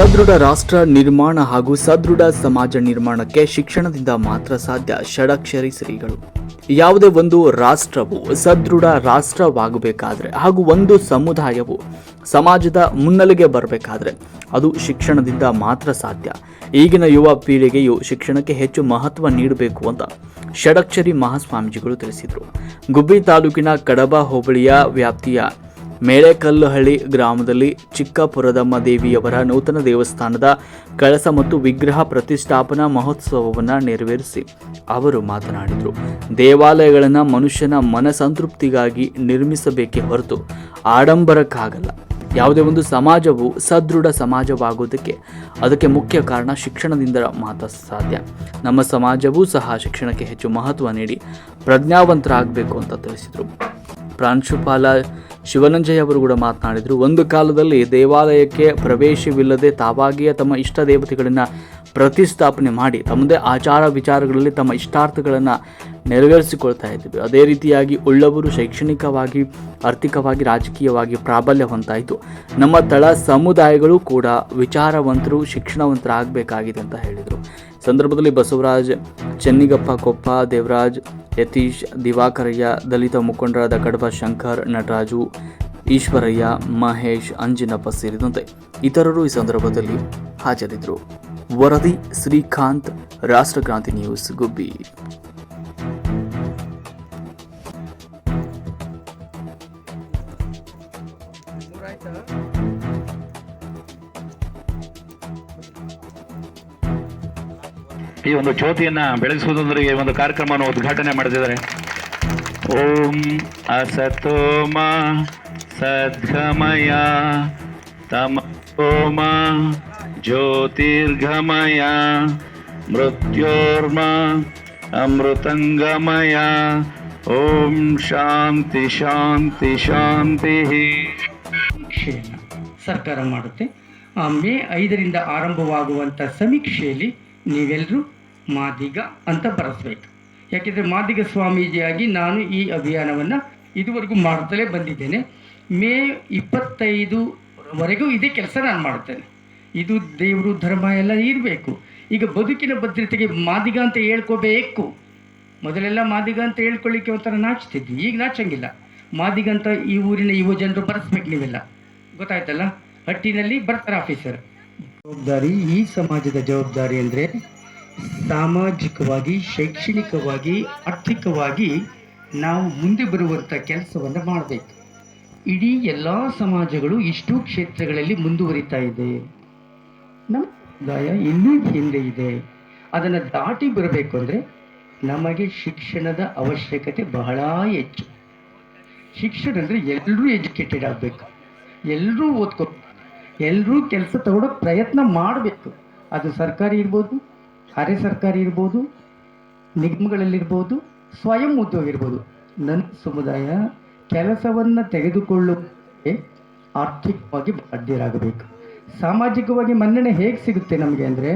ಸದೃಢ ರಾಷ್ಟ್ರ ನಿರ್ಮಾಣ ಹಾಗೂ ಸದೃಢ ಸಮಾಜ ನಿರ್ಮಾಣಕ್ಕೆ ಶಿಕ್ಷಣದಿಂದ ಮಾತ್ರ ಸಾಧ್ಯ ಷಡಕ್ಷರಿ ಶ್ರೀಗಳು. ಯಾವುದೇ ಒಂದು ರಾಷ್ಟ್ರವು ಸದೃಢ ರಾಷ್ಟ್ರವಾಗಬೇಕಾದ್ರೆ ಹಾಗೂ ಒಂದು ಸಮುದಾಯವು ಸಮಾಜದ ಮುನ್ನೆಲೆಗೆ ಬರಬೇಕಾದ್ರೆ ಅದು ಶಿಕ್ಷಣದಿಂದ ಮಾತ್ರ ಸಾಧ್ಯ. ಈಗಿನ ಯುವ ಪೀಳಿಗೆಯು ಶಿಕ್ಷಣಕ್ಕೆ ಹೆಚ್ಚು ಮಹತ್ವ ನೀಡಬೇಕು ಅಂತ ಷಡಕ್ಷರಿ ಮಹಾಸ್ವಾಮೀಜಿಗಳು ತಿಳಿಸಿದರು. ಗುಬ್ಬಿ ತಾಲೂಕಿನ ಕಡಬ ಹೋಬಳಿಯ ವ್ಯಾಪ್ತಿಯ ಮೇಳೆಕಲ್ಲುಹಳ್ಳಿ ಗ್ರಾಮದಲ್ಲಿ ಚಿಕ್ಕಪುರದಮ್ಮ ದೇವಿಯವರ ನೂತನ ದೇವಸ್ಥಾನದ ಕಳಸ ಮತ್ತು ವಿಗ್ರಹ ಪ್ರತಿಷ್ಠಾಪನಾ ಮಹೋತ್ಸವವನ್ನು ನೆರವೇರಿಸಿ ಅವರು ಮಾತನಾಡಿದರು. ದೇವಾಲಯಗಳನ್ನು ಮನುಷ್ಯನ ಮನಸಂತೃಪ್ತಿಗಾಗಿ ನಿರ್ಮಿಸಬೇಕೇ ಹೊರತು ಆಡಂಬರಕ್ಕಾಗಲ್ಲ. ಯಾವುದೇ ಒಂದು ಸಮಾಜವು ಸದೃಢ ಸಮಾಜವಾಗುವುದಕ್ಕೆ ಅದಕ್ಕೆ ಮುಖ್ಯ ಕಾರಣ ಶಿಕ್ಷಣದಿಂದ ಮಾತ್ರ ಸಾಧ್ಯ. ನಮ್ಮ ಸಮಾಜವೂ ಸಹ ಶಿಕ್ಷಣಕ್ಕೆ ಹೆಚ್ಚು ಮಹತ್ವ ನೀಡಿ ಪ್ರಜ್ಞಾವಂತರಾಗಬೇಕು ಅಂತ ತಿಳಿಸಿದರು. ಪ್ರಾಂಶುಪಾಲ ಶಿವನಂಜಯ್ ಅವರು ಕೂಡ ಮಾತನಾಡಿದರು, ಒಂದು ಕಾಲದಲ್ಲಿ ದೇವಾಲಯಕ್ಕೆ ಪ್ರವೇಶವಿಲ್ಲದೆ ತಾವಾಗಿಯೇ ತಮ್ಮ ಇಷ್ಟ ದೇವತೆಗಳನ್ನು ಪ್ರತಿಸ್ಥಾಪನೆ ಮಾಡಿ, ತಮ್ಮದೇ ಆಚಾರ ವಿಚಾರಗಳಲ್ಲಿ ತಮ್ಮ ಇಷ್ಟಾರ್ಥಗಳನ್ನು ನೆರವೇರಿಸಿಕೊಳ್ತಾ ಇದ್ವಿ ಅದೇ ರೀತಿಯಾಗಿ ಉಳ್ಳವರು ಶೈಕ್ಷಣಿಕವಾಗಿ, ಆರ್ಥಿಕವಾಗಿ, ರಾಜಕೀಯವಾಗಿ ಪ್ರಾಬಲ್ಯ ಹೊಂದಾಯಿತು. ನಮ್ಮ ತಳ ಸಮುದಾಯಗಳು ಕೂಡ ವಿಚಾರವಂತರು, ಶಿಕ್ಷಣವಂತರಾಗಬೇಕಾಗಿದೆ ಅಂತ ಹೇಳಿದರು. ಸಂದರ್ಭದಲ್ಲಿ ಬಸವರಾಜ್, ಚೆನ್ನಿಗಪ್ಪ, ಕೊಪ್ಪ, ದೇವರಾಜ್ ಯತೀಶ್, ದಿವಾಕರಯ್ಯ, ದಲಿತ ಮುಖಂಡರಾದ ಕಡಬ ಶಂಕರ್, ನಟರಾಜು, ಈಶ್ವರಯ್ಯ, ಮಹೇಶ್, ಅಂಜಿನಪ್ಪ ಸೇರಿದಂತೆ ಇತರರು ಈ ಸಂದರ್ಭದಲ್ಲಿ ಹಾಜರಿದ್ದರು. ವರದಿ, ಶ್ರೀಕಾಂತ್, ರಾಷ್ಟ್ರಕ್ರಾಂತಿ ನ್ಯೂಸ್, ಗುಬ್ಬಿ. ಈ ಒಂದು ಜ್ಯೋತಿಯನ್ನ ಈ ಒಂದು ಕಾರ್ಯಕ್ರಮವನ್ನು ಉದ್ಘಾಟನೆ ಮಾಡಿದ್ದಾರೆ ಓಂ ಅಸತೋಮ ಸದ್ಗಮಯ ತಮೋಮ ಜ್ಯೋತಿರ್ಗಮಯ ಮೃತ್ಯೋರ್ಮ ಅಮೃತಂಗಮಯ ಓಂ ಶಾಂತಿ ಶಾಂತಿ ಶಾಂತಿ. ಸರ್ಕಾರ ಮಾಡುತ್ತೆ. ಮೇ ಐದರಿಂದ ಆರಂಭವಾಗುವಂಥ ಸಮೀಕ್ಷೆಯಲ್ಲಿ ನೀವೆಲ್ಲರೂ ಮಾದಿಗ ಅಂತ ಬರೆಸ್ಬೇಕು. ಯಾಕೆಂದರೆ ಮಾದಿಗ ಸ್ವಾಮೀಜಿಯಾಗಿ ನಾನು ಈ ಅಭಿಯಾನವನ್ನು ಇದುವರೆಗೂ ಮಾಡುತ್ತಲೇ ಬಂದಿದ್ದೇನೆ. ಮೇ ಇಪ್ಪತ್ತೈದುವರೆಗೂ ಇದೇ ಕೆಲಸ ನಾನು ಮಾಡ್ತೇನೆ ಇದು ದೇವರು, ಧರ್ಮ ಎಲ್ಲ ಇರಬೇಕು. ಈಗ ಬದುಕಿನ ಭದ್ರತೆಗೆ ಮಾದಿಗ ಅಂತ ಹೇಳ್ಕೋಬೇಕು. ಮೊದಲೆಲ್ಲ ಮಾದಿಗ ಅಂತ ಹೇಳ್ಕೊಳ್ಳಿಕ್ಕೆ ಒಂಥರ ನಾಚ್ತಿದ್ವಿ. ಈಗ ನಾಚಂಗಿಲ್ಲ. ಮಾದಿಗ ಅಂತ ಈ ಊರಿನ ಯುವ ಜನರು ಬರೆಸ್ಬೇಕು ನೀವೆಲ್ಲ. ಗೊತ್ತಾಯ್ತಲ್ಲ? ಹಟ್ಟಿನಲ್ಲಿ ಬರ್ತಾರೆ ಆಫೀಸರ್ ಜವಾಬ್ದಾರಿ ಈ ಸಮಾಜದ ಜವಾಬ್ದಾರಿ ಅಂದರೆ ಸಾಮಾಜಿಕವಾಗಿ, ಶೈಕ್ಷಣಿಕವಾಗಿ, ಆರ್ಥಿಕವಾಗಿ ನಾವು ಮುಂದೆ ಬರುವಂಥ ಕೆಲಸವನ್ನು ಮಾಡಬೇಕು. ಇಡೀ ಎಲ್ಲ ಸಮಾಜಗಳು ಇಷ್ಟು ಕ್ಷೇತ್ರಗಳಲ್ಲಿ ಮುಂದುವರಿತಾ ಇದೆ. ನಮ್ಮ ಸಮುದಾಯ ಇನ್ನೂ ಹಿಂದೆ ಇದೆ. ಅದನ್ನು ದಾಟಿ ಬರಬೇಕು ಅಂದರೆ ನಮಗೆ ಶಿಕ್ಷಣದ ಅವಶ್ಯಕತೆ ಬಹಳ ಹೆಚ್ಚು. ಶಿಕ್ಷಣ ಅಂದರೆ ಎಲ್ಲರೂ ಎಜುಕೇಟೆಡ್ ಆಗಬೇಕು. ಎಲ್ಲರೂ ಓದ್ಕೋ ಎಲ್ಲರೂ ಕೆಲಸ ತಗೊಳ್ಳೋ ಪ್ರಯತ್ನ ಮಾಡಬೇಕು. ಅದು ಸರ್ಕಾರಿ ಇರ್ಬೋದು ಅರೆ ಸರ್ಕಾರಿ ಇರ್ಬೋದು, ನಿಗಮಗಳಲ್ಲಿರ್ಬೋದು, ಸ್ವಯಂ ಉದ್ಯೋಗ ಇರ್ಬೋದು. ನನ್ನ ಸಮುದಾಯ ಕೆಲಸವನ್ನು ತೆಗೆದುಕೊಳ್ಳುವುದಕ್ಕೆ ಆರ್ಥಿಕವಾಗಿ ಬಾಧ್ಯರಾಗಬೇಕು. ಸಾಮಾಜಿಕವಾಗಿ ಮನ್ನಣೆ ಹೇಗೆ ಸಿಗುತ್ತೆ ನಮಗೆ ಅಂದರೆ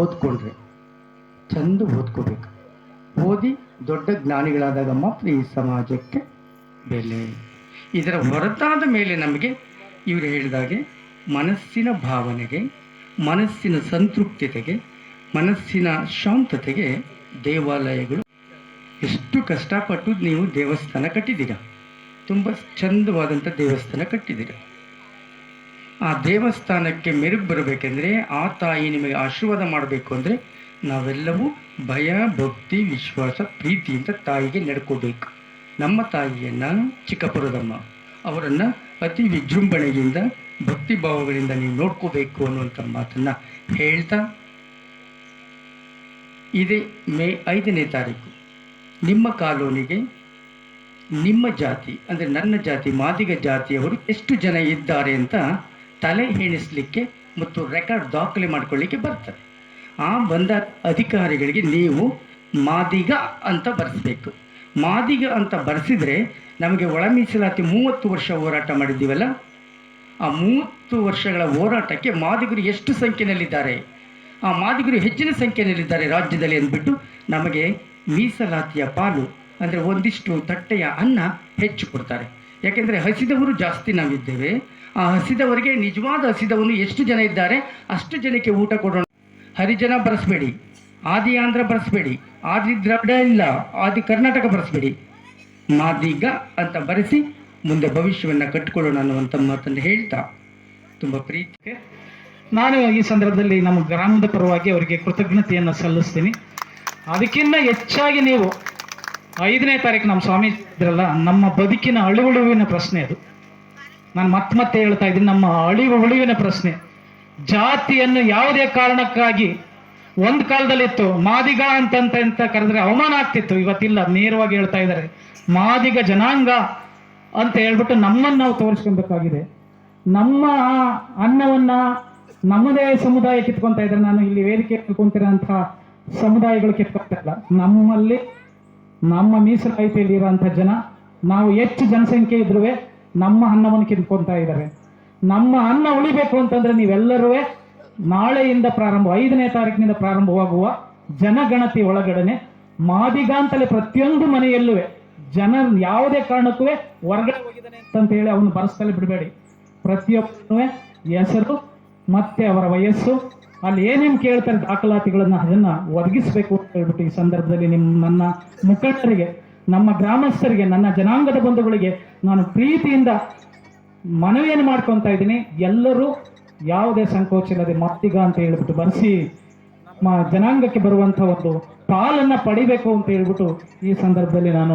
ಓದ್ಕೊಂಡ್ರೆ, ಚೆಂದ ಓದ್ಕೋಬೇಕು. ಓದಿ ದೊಡ್ಡ ಜ್ಞಾನಿಗಳಾದಾಗ ಮಾತ್ರ ಈ ಸಮಾಜಕ್ಕೆ ಬೆಲೆ. ಇದರ ಹೊರತಾದ ಮೇಲೆ ನಮಗೆ ಇವರು ಹೇಳಿದಾಗೆ ಮನಸ್ಸಿನ ಭಾವನೆಗೆ, ಮನಸ್ಸಿನ ಸಂತೃಪ್ತತೆಗೆ, ಮನಸ್ಸಿನ ಶಾಂತತೆಗೆ ದೇವಾಲಯಗಳು ಎಷ್ಟು ಕಷ್ಟಪಟ್ಟು ನೀವು ದೇವಸ್ಥಾನ ಕಟ್ಟಿದ್ದೀರ. ತುಂಬ ಚಂದವಾದಂಥ ದೇವಸ್ಥಾನ ಕಟ್ಟಿದ್ದೀರ. ಆ ದೇವಸ್ಥಾನಕ್ಕೆ ಮೆರುಗು ಬರಬೇಕೆಂದರೆ, ಆ ತಾಯಿ ನಿಮಗೆ ಆಶೀರ್ವಾದ ಮಾಡಬೇಕು ಅಂದರೆ ನಾವೆಲ್ಲವೂ ಭಯ, ಭಕ್ತಿ, ವಿಶ್ವಾಸ, ಪ್ರೀತಿಯಿಂದ ತಾಯಿಗೆ ನಡ್ಕೋಬೇಕು. ನಮ್ಮ ತಾಯಿಯನ್ನು ಚಿಕ್ಕಪುರದಮ್ಮ. ಅವರನ್ನು ಅತಿ ವಿಜೃಂಭಣೆಯಿಂದ ಭಕ್ತಿ ಭಾವಗಳಿಂದ ನೀವು ನೋಡ್ಕೋಬೇಕು ಅನ್ನುವಂಥ ಮಾತನ್ನು ಹೇಳ್ತಾ, ಇದೇ ಮೇ ಐದನೇ ತಾರೀಕು, ನಿಮ್ಮ ಕಾಲೋನಿಗೆ ನಿಮ್ಮ ಜಾತಿ, ಅಂದರೆ ನನ್ನ ಜಾತಿ, ಮಾದಿಗ ಜಾತಿಯವರು ಎಷ್ಟು ಜನ ಇದ್ದಾರೆ ಅಂತ ತಲೆ ಎಣಿಸ್ಲಿಕ್ಕೆ ಮತ್ತು ರೆಕಾರ್ಡ್ ದಾಖಲೆ ಮಾಡ್ಕೊಳ್ಳಿಕ್ಕೆ ಬರ್ತದೆ. ಆ ಬಂದ ಅಧಿಕಾರಿಗಳಿಗೆ ನೀವು ಮಾದಿಗ ಅಂತ ಬರೆಸ್ಬೇಕು. ಮಾದಿಗ ಅಂತ ಬರೆಸಿದ್ರೆ ನಮಗೆ ಒಳ ಮೀಸಲಾತಿ ಮೂವತ್ತು ವರ್ಷ ಹೋರಾಟ ಮಾಡಿದ್ದೀವಲ್ಲ ಆ ಮೂವತ್ತು ವರ್ಷಗಳ ಹೋರಾಟಕ್ಕೆ ಮಾದಿಗರು ಎಷ್ಟು ಸಂಖ್ಯೆಯಲ್ಲಿದ್ದಾರೆ? ಆ ಮಾದಿಗರು ಹೆಚ್ಚಿನ ಸಂಖ್ಯೆಯಲ್ಲಿದ್ದಾರೆ ರಾಜ್ಯದಲ್ಲಿ ಅಂದ್ಬಿಟ್ಟು ನಮಗೆ ಮೀಸಲಾತಿಯ ಪಾಲು, ಅಂದರೆ ಒಂದಿಷ್ಟು ತಟ್ಟೆಯ ಅನ್ನ ಹೆಚ್ಚು ಕೊಡ್ತಾರೆ. ಯಾಕೆಂದರೆ ಹಸಿದವರು ಜಾಸ್ತಿ ನಾವಿದ್ದೇವೆ. ಆ ಹಸಿದವರಿಗೆ, ನಿಜವಾದ ಹಸಿದವನು ಎಷ್ಟು ಜನ ಇದ್ದಾರೆ? ಅಷ್ಟು ಜನಕ್ಕೆ ಊಟ ಕೊಡೋಣ. ಹರಿಜನ ಬರೆಸ್ಬೇಡಿ ಆದಿ ಆಂಧ್ರ ಬರೆಸ್ಬೇಡಿ ಆದಿ ದ್ರಾವಿಡ ಇಲ್ಲ, ಆದಿ ಕರ್ನಾಟಕ ಬರೆಸ್ಬೇಡಿ. ಮಾದಿಗ ಅಂತ ಬರೆಸಿ ಮುಂದೆ ಭವಿಷ್ಯವನ್ನು ಕಟ್ಟಿಕೊಳ್ಳೋಣ ಅನ್ನುವಂಥ ಮಾತನ್ನು ಹೇಳ್ತಾ, ತುಂಬ ಪ್ರೀತಿ ನಾನು ಈ ಸಂದರ್ಭದಲ್ಲಿ ನಮ್ಮ ಗ್ರಾಮದ ಪರವಾಗಿ ಅವರಿಗೆ ಕೃತಜ್ಞತೆಯನ್ನು ಸಲ್ಲಿಸ್ತೀನಿ. ಅದಕ್ಕಿಂತ ಹೆಚ್ಚಾಗಿ ನೀವು ಐದನೇ ತಾರೀಕು ನಮ್ಮ ಸ್ವಾಮಿ ಇದ್ರಲ್ಲ, ನಮ್ಮ ಬದುಕಿನ ಅಳಿವುಳುವಿನ ಪ್ರಶ್ನೆ ಅದು. ನಾನು ಮತ್ತೆ ಮತ್ತೆ ಹೇಳ್ತಾ ಇದ್ದೀನಿ, ನಮ್ಮ ಅಳಿವು ಉಳಿವಿನ ಪ್ರಶ್ನೆ. ಜಾತಿಯನ್ನು ಯಾವುದೇ ಕಾರಣಕ್ಕಾಗಿ ಒಂದು ಕಾಲದಲ್ಲಿತ್ತು, ಮಾದಿಗ ಅಂತಂತ ಅಂತ ಕರೆದ್ರೆ ಅವಮಾನ ಆಗ್ತಿತ್ತು, ಇವತ್ತಿಲ್ಲ, ನೇರವಾಗಿ ಹೇಳ್ತಾ ಇದ್ದಾರೆ. ಮಾದಿಗ ಜನಾಂಗ ಅಂತ ಹೇಳ್ಬಿಟ್ಟು ನಮ್ಮನ್ನು ನಾವು ತೋರಿಸ್ಕೊಬೇಕಾಗಿದೆ ನಮ್ಮ ಅನ್ನವನ್ನ ನಮ್ಮದೇ ಸಮುದಾಯ ಕಿತ್ಕೊಂತ ಇದ್ದಾರೆ ನಾನು ಇಲ್ಲಿ ವೇದಿಕೆ ಕುಂತಿರೋಂಥ ಸಮುದಾಯಗಳು ಕಿತ್ಕೊಂತ ಇಲ್ಲ. ನಮ್ಮಲ್ಲಿ, ನಮ್ಮ ಮೀಸಲಾಯಿತಿಯಲ್ಲಿ ಇರುವಂತ ಜನ, ನಾವು ಹೆಚ್ಚು ಜನಸಂಖ್ಯೆ ಇದ್ರೂ ನಮ್ಮ ಅನ್ನವನ್ನು ಕಿತ್ಕೊಂತ ಇದ್ದಾರೆ. ನಮ್ಮ ಅನ್ನ ಉಳಿಬೇಕು ಅಂತಂದ್ರೆ ನೀವೆಲ್ಲರೂ ನಾಳೆಯಿಂದ ಪ್ರಾರಂಭ, ಐದನೇ ತಾರೀಕಿನಿಂದ ಪ್ರಾರಂಭವಾಗುವ ಜನಗಣತಿ ಒಳಗಡೆ ಮಾದಿಗಾಂತಲೇ ಪ್ರತಿಯೊಂದು ಮನೆಯಲ್ಲೂ ಜನ ಯಾವುದೇ ಕಾರಣಕ್ಕೂ ಹೊರಗಡೆ ಹೋಗಿದ್ದಾನೆ ಅಂತ ಹೇಳಿ ಅವನು ಬರೆಸ್ತಲೇ ಬಿಡಬೇಡಿ. ಪ್ರತಿಯೊಬ್ಬನು ಹೆಸರು, ಮತ್ತೆ ಅವರ ವಯಸ್ಸು, ಅಲ್ಲಿ ಏನೇನು ಕೇಳ್ತಾರೆ ದಾಖಲಾತಿಗಳನ್ನ ಅದನ್ನ ಒದಗಿಸಬೇಕು ಅಂತ ಹೇಳ್ಬಿಟ್ಟು ಈ ಸಂದರ್ಭದಲ್ಲಿ ನಿಮ್ಮ ನನ್ನ ಮುಖಂಡರಿಗೆ, ನಮ್ಮ ಗ್ರಾಮಸ್ಥರಿಗೆ, ನನ್ನ ಜನಾಂಗದ ಬಂಧುಗಳಿಗೆ ನಾನು ಪ್ರೀತಿಯಿಂದ ಮನವಿಯನ್ನು ಮಾಡ್ಕೊತಾ ಇದ್ದೀನಿ. ಎಲ್ಲರೂ ಯಾವುದೇ ಸಂಕೋಚ ಇಲ್ಲದೆ ಮತ್ತಿಗ ಅಂತ ಹೇಳ್ಬಿಟ್ಟು ಬರೆಸಿ ನಮ್ಮ ಜನಾಂಗಕ್ಕೆ ಬರುವಂತ ಒಂದು ಪಾಲನ್ನ ಪಡಿಬೇಕು ಅಂತ ಹೇಳ್ಬಿಟ್ಟು ಈ ಸಂದರ್ಭದಲ್ಲಿ ನಾನು